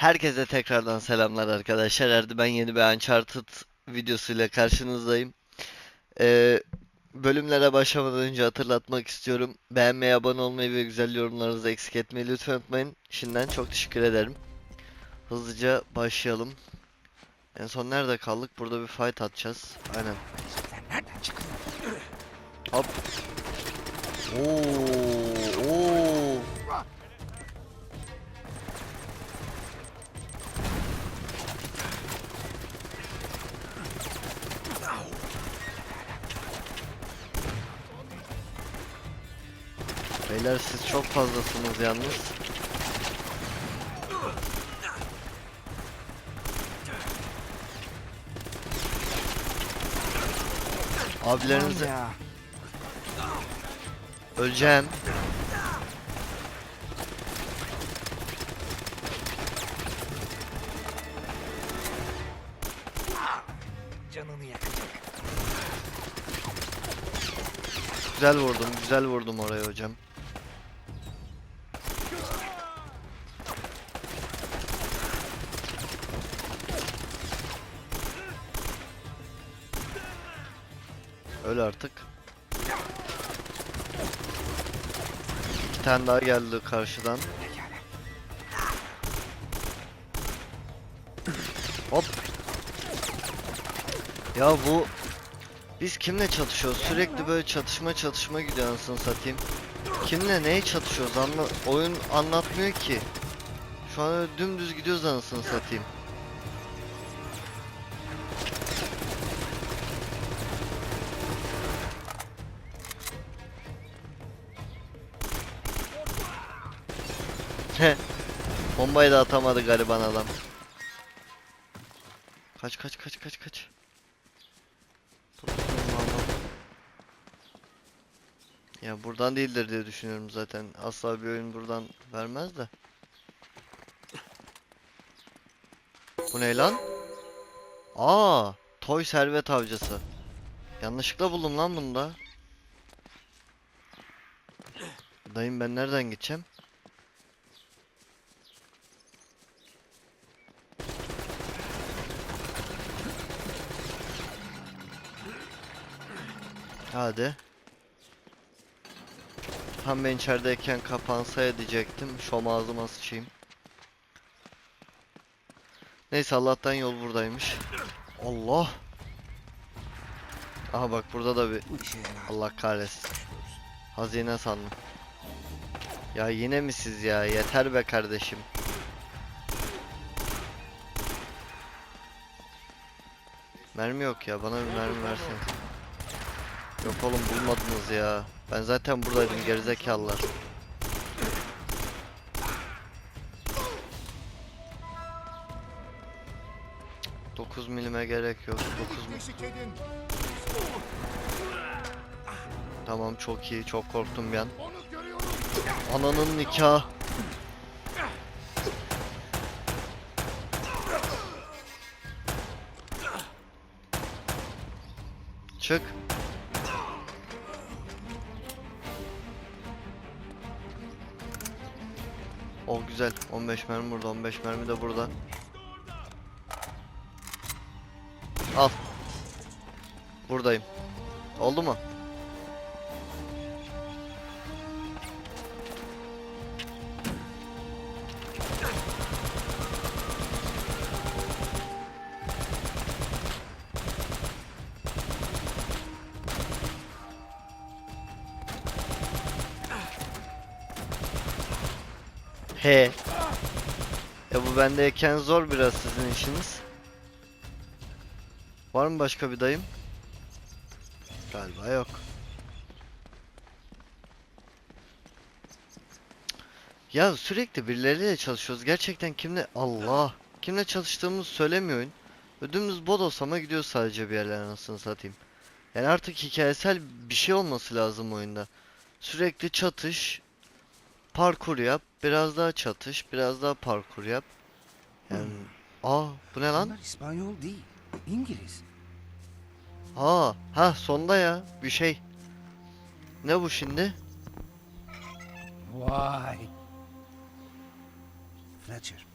Herkese tekrardan selamlar arkadaşlar. Erdi ben yeni bir Uncharted videosuyla karşınızdayım. Ee, bölümlere başlamadan önce hatırlatmak istiyorum. Beğenmeyi, abone olmayı ve güzel yorumlarınızı eksik etmeyi lütfen unutmayın. Şimdiden çok teşekkür ederim. Hızlıca başlayalım. En son nerede kaldık? Burada bir fight atacağız. Aynen. Hop. Oo. Beyler siz çok fazlasınız yalnız. Abilerinizi öleceğim. Canını yakacak. Güzel vurdum, güzel vurdum oraya hocam. Öl artık. İki tane daha geldi karşıdan. Hop. Ya bu biz kimle çatışıyoruz? Sürekli böyle çatışma çatışma gidiyor anasını satayım. Kimle neye çatışıyoruz? Anla oyun anlatmıyor ki. Şu an dümdüz gidiyoruz anasını satayım. Bombayı da atamadı gariban adam. Kaç kaç kaç kaç kaç. Ya buradan değildir diye düşünüyorum zaten. Asla bir oyun buradan vermez de. Bu ne lan? Aa, toy servet avcısı. Yanlışlıkla buldum lan bunu da. Dayım ben nereden gideceğim? Hadi. Tam ben içerideyken kapansa diyecektim. Şom ağzıma sıçayım. Neyse Allah'tan yol buradaymış. Allah. Aha bak burada da bir. Allah kahretsin. Hazine sandım. Ya yine mi siz ya? Yeter be kardeşim. Mermi yok ya. Bana bir mermi versene. Yok oğlum bulmadınız ya. Ben zaten buradaydım gerizekalılar. Dokuz milime gerek yok. 9 mil. Tamam çok iyi. Çok korktum an. Ananın nikah. Çık. O güzel. 15 mermi burada, 15 mermi de burada. Al. Buradayım. Oldu mu? He. E bu bendeyken zor biraz sizin işiniz. Var mı başka bir dayım? Galiba yok. Ya sürekli birileriyle çalışıyoruz. Gerçekten kimle... Allah! Kimle çalıştığımızı söylemiyor oyun. Ödümüz bodoslama gidiyor sadece bir yerlere anasını satayım. Yani artık hikayesel bir şey olması lazım oyunda. Sürekli çatış, parkur yap, biraz daha çatış, biraz daha parkur yap. Yani aa bu ne lan? Bunlar İspanyol değil. İngiliz. Aa ha sonda ya bir şey. Ne bu şimdi? Vay. Fletcher.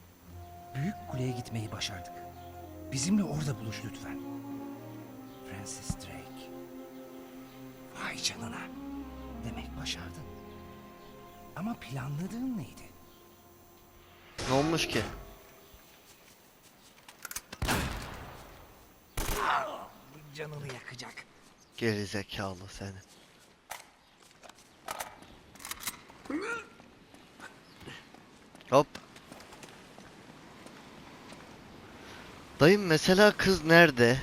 Büyük kuleye gitmeyi başardık. Bizimle orada buluş lütfen. Francis Drake. Vay canına. Demek başardın. Ama planladığın neydi? Ne olmuş ki? Canını yakacak. Geri zekalı seni. Hop. Dayım mesela kız nerede?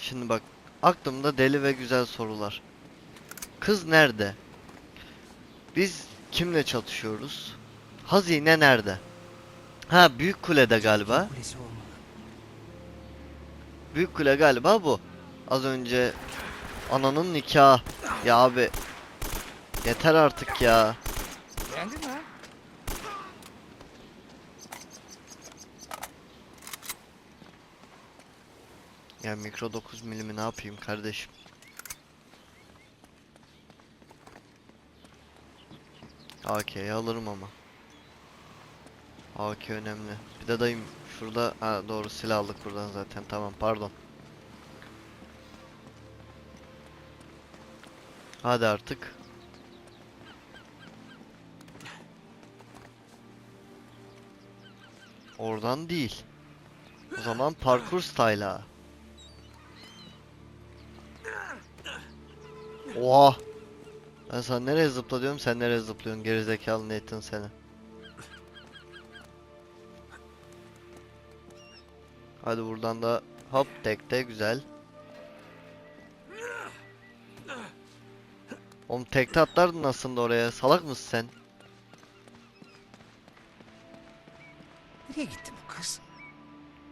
Şimdi bak aklımda deli ve güzel sorular. Kız nerede? Biz kimle çatışıyoruz? Hazine nerede? Ha büyük kulede galiba. Büyük kule galiba bu. Az önce ananın nikahı. Ya abi. Yeter artık ya. Beğendin mi? Ya mikro 9 milimi ne yapayım kardeşim? AK'yi alırım ama. AK önemli. Bir de dayım şurada ha doğru silah aldık buradan zaten. Tamam pardon. Hadi artık. Oradan değil. O zaman parkur style'a. Oha. Ben sana nereye zıpla diyorum sen nereye zıplıyorsun gerizekalı Nathan seni. Hadi buradan da hop tekte güzel. Oğlum tekte atlardın aslında oraya salak mısın sen? Nereye gitti bu kız?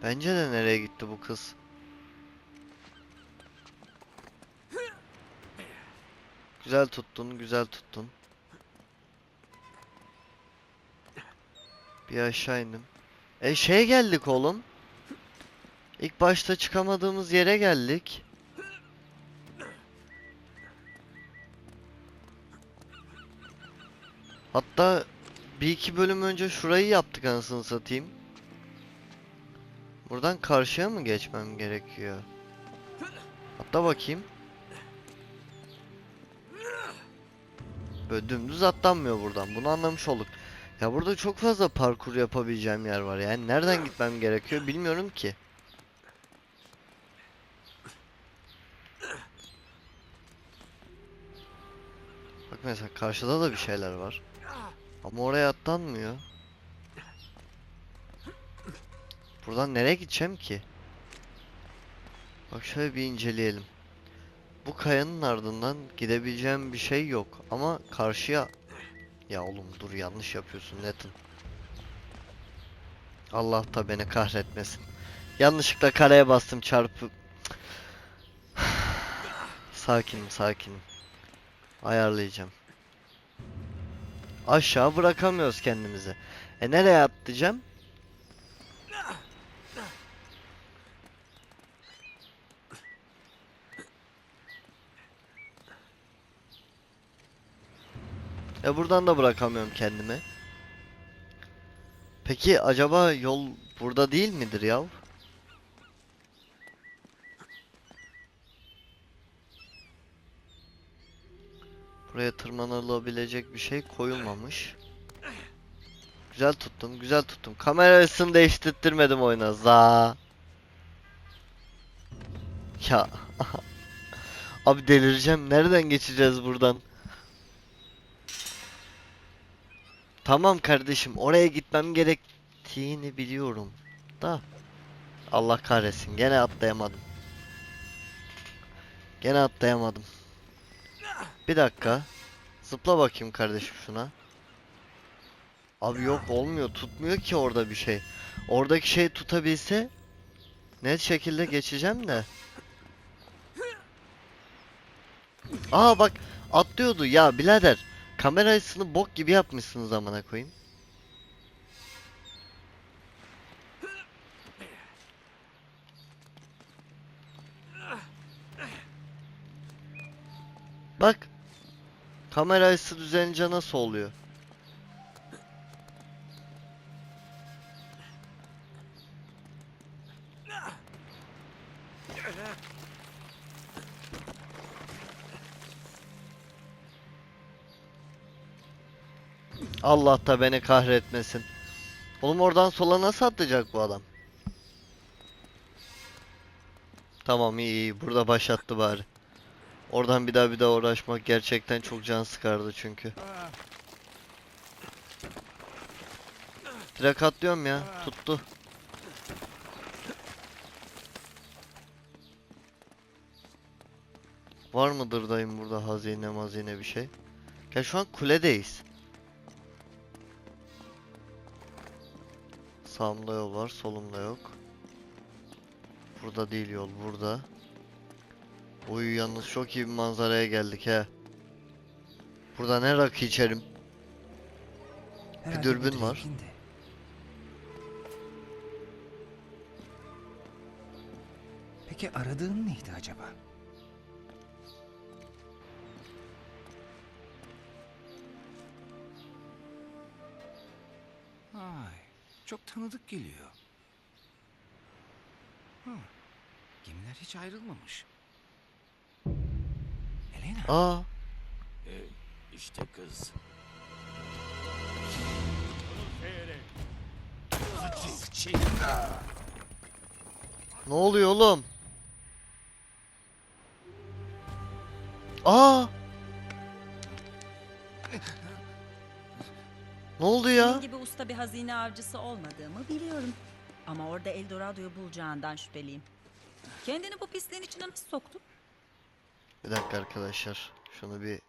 Bence de nereye gitti bu kız? Güzel tuttun, güzel tuttun. Bir aşağı indim. E şeye geldik oğlum. İlk başta çıkamadığımız yere geldik. Hatta bir iki bölüm önce şurayı yaptık anasını satayım. Buradan karşıya mı geçmem gerekiyor? Hatta bakayım. Böyle dümdüz atlanmıyor buradan. Bunu anlamış olduk. Ya burada çok fazla parkur yapabileceğim yer var. Yani nereden gitmem gerekiyor bilmiyorum ki. Bak mesela karşıda da bir şeyler var. Ama oraya atlanmıyor. Buradan nereye gideceğim ki? Bak şöyle bir inceleyelim. Bu kayanın ardından gidebileceğim bir şey yok. Ama karşıya... Ya oğlum dur yanlış yapıyorsun Nathan. Allah da beni kahretmesin. Yanlışlıkla kareye bastım çarpı... sakinim sakinim. Ayarlayacağım. Aşağı bırakamıyoruz kendimizi. E nereye atlayacağım? E buradan da bırakamıyorum kendimi. Peki acaba yol burada değil midir yav? Buraya tırmanılabilecek bir şey koyulmamış. Güzel tuttum, güzel tuttum. Kamera açısını değiştirtmedim oyuna. Za. Ya. Abi delireceğim. Nereden geçeceğiz buradan? Tamam kardeşim, oraya gitmem gerektiğini biliyorum. Da. Allah kahretsin, gene atlayamadım. Gene atlayamadım. Bir dakika. Zıpla bakayım kardeşim şuna. Abi yok olmuyor, tutmuyor ki orada bir şey. Oradaki şey tutabilse net şekilde geçeceğim de. Aa bak atlıyordu ya birader. Kamera açısını bok gibi yapmışsınız amına koyayım. Bak. Kamera açısı düzelince nasıl oluyor? Allah da beni kahretmesin. Oğlum oradan sola nasıl atlayacak bu adam? Tamam iyi iyi. Burada başlattı bari. Oradan bir daha bir daha uğraşmak gerçekten çok can sıkardı çünkü. Direkt atlıyorum ya. Tuttu. Var mıdır dayım burada hazine mazine bir şey? Ya şu an kuledeyiz. Sağımda yol var, solumda yok. Burada değil yol, burada. Oy yalnız çok iyi bir manzaraya geldik he. Burada ne rakı içerim? Herhalde bu dürbün var. Drake'in de. Peki aradığın neydi acaba? Ay, çok tanıdık geliyor. Hı, gemiler hiç ayrılmamış. Elena, Aa, İşte kız. ne oluyor oğlum? Aa! Ne oldu ya? Senin gibi usta bir hazine avcısı olmadığımı biliyorum. Ama orada Eldorado'yu bulacağından şüpheliyim. Kendini bu pisliğin içine nasıl soktun? Bir dakika arkadaşlar. Şunu bir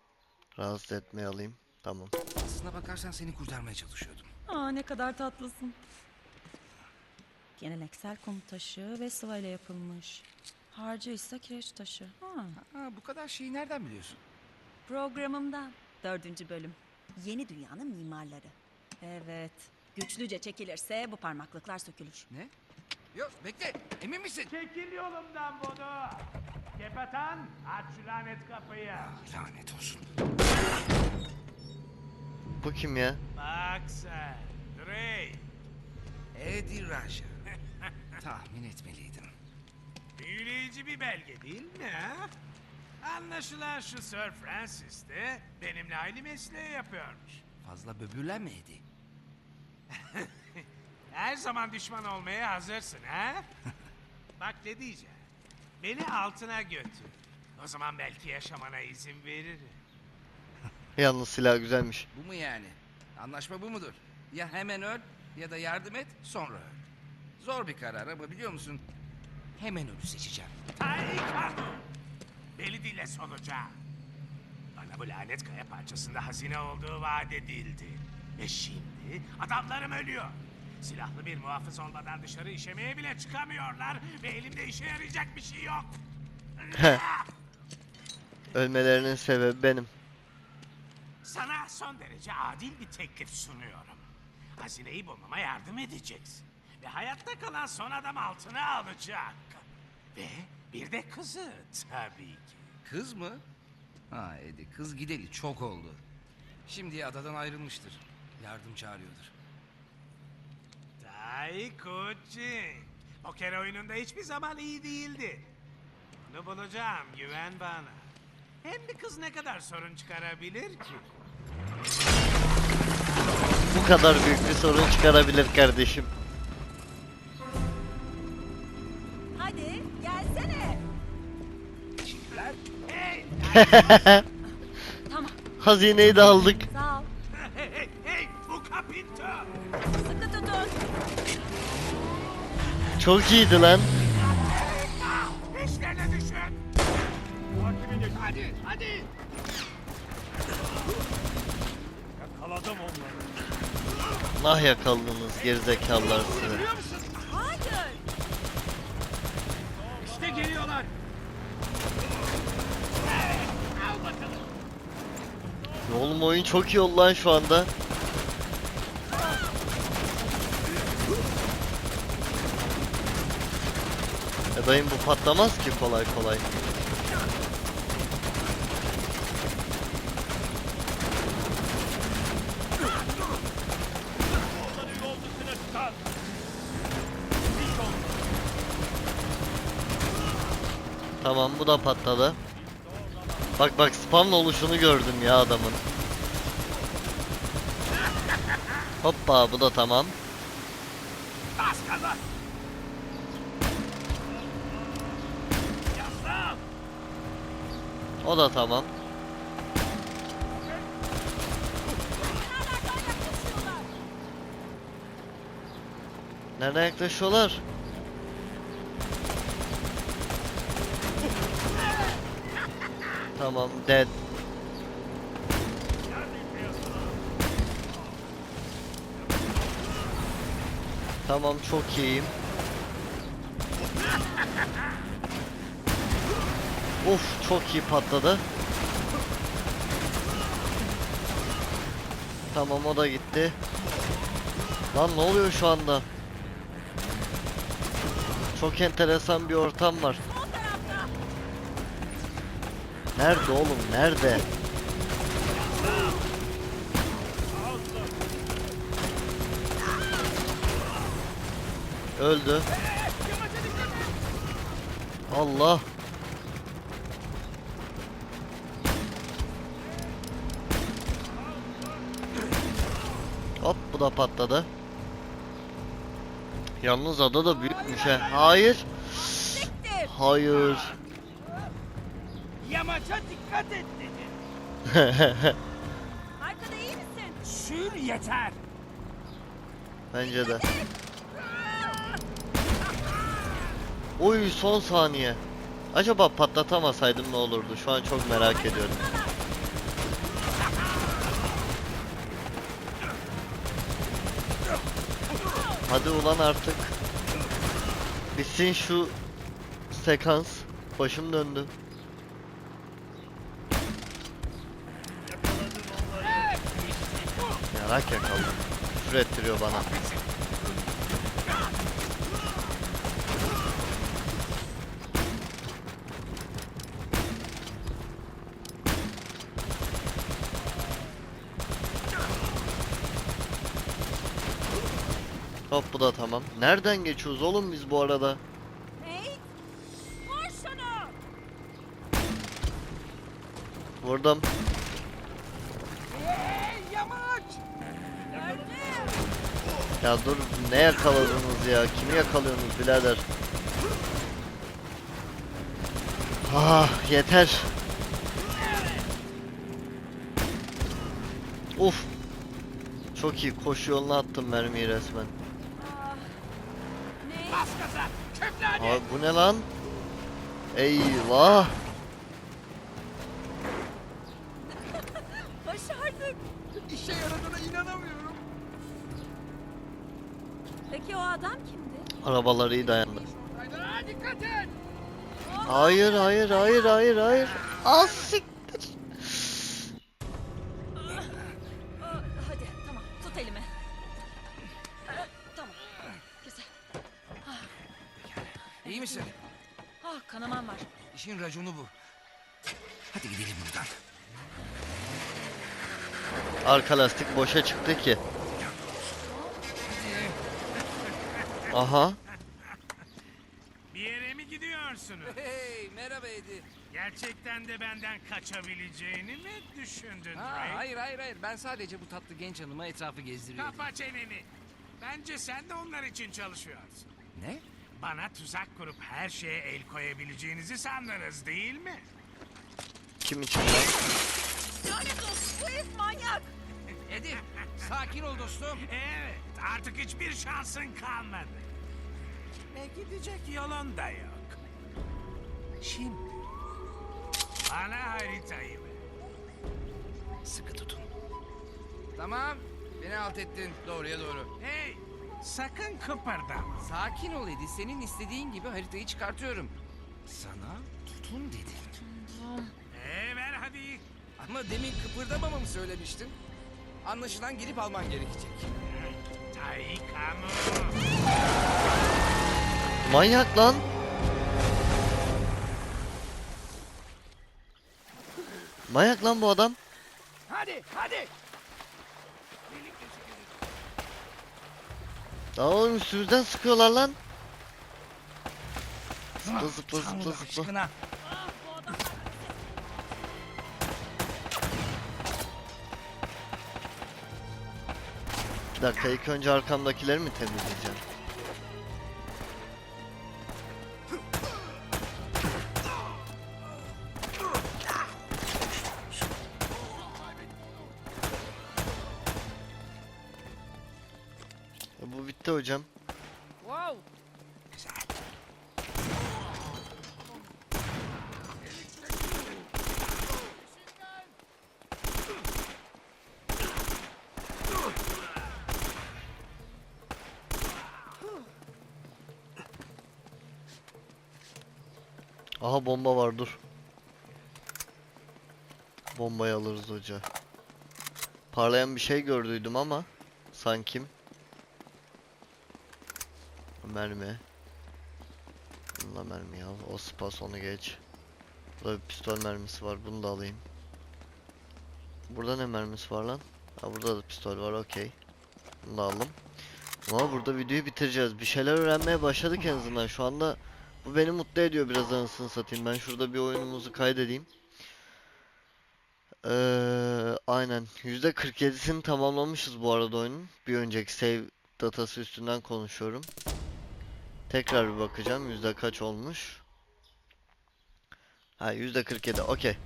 rahatsız etmeye alayım. Tamam. aslına bakarsan seni kurtarmaya çalışıyordum. Aa ne kadar tatlısın. Geleneksel kum taşı ve sıvayla yapılmış. Harcı ise kireç taşı. Ha, Ha, bu kadar şeyi nereden biliyorsun? programımdan. Dördüncü bölüm. Yeni dünyanın mimarları. Evet. Güçlüce çekilirse bu parmaklıklar sökülür. Ne? Yok bekle, emin misin? Çekil yolumdan bunu. Kepatan aç şu lanet kapıyı. Lanet olsun. Bu kim ya? Bak sen. Drake. Eddie Raja. Tahmin etmeliydim. Büyüleyici bir belge değil mi ha? Anlaşılan şu Sir Francis de benimle aynı mesleği yapıyormuş. Fazla böbürlenme Eddie. Her zaman düşman olmaya hazırsın ha? Bak ne diyeceğim. Beni altına götür. O zaman belki yaşamana izin veririm. Yalnız silah güzelmiş. Bu mu yani? Anlaşma bu mudur? Ya hemen öl ya da yardım et sonra öl. Zor bir karar ama biliyor musun? Hemen ölü seçeceğim. Taikano! Beni dinle sonuca. Bana bu lanet kaya parçasında hazine olduğu vaat edildi. Ve şimdi adamlarım ölüyor. Silahlı bir muhafız olmadan dışarı işemeye bile çıkamıyorlar. Ve elimde işe yarayacak bir şey yok. Ölmelerinin sebebi benim. Sana son derece adil bir teklif sunuyorum. Hazineyi bulmama yardım edeceksin. Ve hayatta kalan son adam altına alacak. Ve bir de kızı tabii ki. Kız mı? Ha Eddie kız gideli çok oldu. Şimdi adadan ayrılmıştır. Yardım çağırıyordur. Taikuchi. Poker oyununda hiçbir zaman iyi değildi. Bunu bulacağım, güven bana. Hem bir kız ne kadar sorun çıkarabilir ki? Bu kadar büyük bir sorun çıkarabilir kardeşim. Tamam Hazineyi de aldık. sağ ol. hey, hey, hey, bu kapito. Sıkı tutun. Çok iyiydi lan. Peşlerine düşün. Hadi, hadi. Yakaladım onları. Nah yakaladınız gerizekalılar size. musun? Hayır. İşte geliyorlar. Al bakalım. Ya Oğlum oyun çok iyi oldu lan şu anda. Ya dayım bu patlamaz ki kolay kolay. Tamam bu da patladı. Bak bak spamla oluşunu gördüm ya adamın. Hoppa bu da tamam. O da tamam. Nereden yaklaşıyorlar? Tamam, dead. Tamam, çok iyiyim. Of, çok iyi patladı. Tamam, o da gitti. Lan ne oluyor şu anda? Çok enteresan bir ortam var. Nerede oğlum? Nerede? Öldü. Allah. Hop bu da patladı. Yalnız ada da büyükmüş he. Hayır. Hayır. Yamaca dikkat et dedi. Arkada iyi misin? Sür yeter. Bence de. Oy son saniye. Acaba patlatamasaydım ne olurdu? Şu an çok merak ediyorum. Hadi ulan artık. Bitsin şu sekans. Başım döndü. Yarak yakaladım. Küfür ettiriyor bana. Hop bu da tamam. Nereden geçiyoruz oğlum biz bu arada? Vurdum. Ya dur ne yakaladınız ya? Kimi yakalıyorsunuz birader? Ah yeter. Uf. Çok iyi koşu yoluna attım mermiyi resmen. Abi bu ne lan? Eyvah. Arabaları dayandı. Hayır hayır hayır hayır hayır. Az siktir. Hadi tamam tut elimi. Tamam. Güzel. İyi misin? Ah kanaman var. İşin raconu bu. Hadi gidelim buradan. Arka lastik boşa çıktı ki. Aha. Bir yere mi gidiyorsunuz? Hey merhaba Eddie. Gerçekten de benden kaçabileceğini mi düşündün Ha, Drake? hayır hayır hayır ben sadece bu tatlı genç hanıma etrafı gezdiriyorum. Kapa çeneni. Bence sen de onlar için çalışıyorsun. Ne? Bana tuzak kurup her şeye el koyabileceğinizi sandınız değil mi? Kim için lan? Lanet olsun bu herif manyak. Eddie sakin ol dostum. Evet, artık hiçbir şansın kalmadı. Ve gidecek yolun da yok. Şimdi Bana haritayı ver. sıkı tutun. Tamam beni alt ettin doğruya doğru. Hey, sakın kıpırdama. Sakin ol Eddie senin istediğin gibi haritayı çıkartıyorum. Sana tutun dedim. Ee, ver hadi. Ama demin kıpırdamamamı söylemiştin. Anlaşılan gelip alman gerekecek. Taikamu. Manyak lan. Mayak lan bu adam. Hadi hadi. Daha oğlum üstümüzden sıkıyorlar lan. Zıpla zıpla zıpla zıpla. Bir dakika ilk önce arkamdakileri mi temizleyeceğim? Bu bitti hocam. Aha bomba var dur. Bombayı alırız hoca. Parlayan bir şey gördüydüm ama sanki mermi. Bununla mermi al. O spas onu geç. Burada bir pistol mermisi var. Bunu da alayım. Burada ne mermisi var lan? Ha burada da pistol var. Okey. Bunu da aldım. Ama burada videoyu bitireceğiz. Bir şeyler öğrenmeye başladık en azından. Şu anda bu beni mutlu ediyor biraz anasını satayım. Ben şurada bir oyunumuzu kaydedeyim. Ee, aynen. %47'sini tamamlamışız bu arada oyunun. Bir önceki save datası üstünden konuşuyorum. Tekrar bir bakacağım. Yüzde kaç olmuş? Ha yüzde 47. Okey.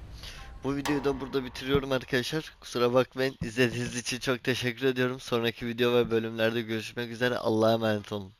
Bu videoyu da burada bitiriyorum arkadaşlar. Kusura bakmayın. İzlediğiniz için çok teşekkür ediyorum. Sonraki video ve bölümlerde görüşmek üzere. Allah'a emanet olun.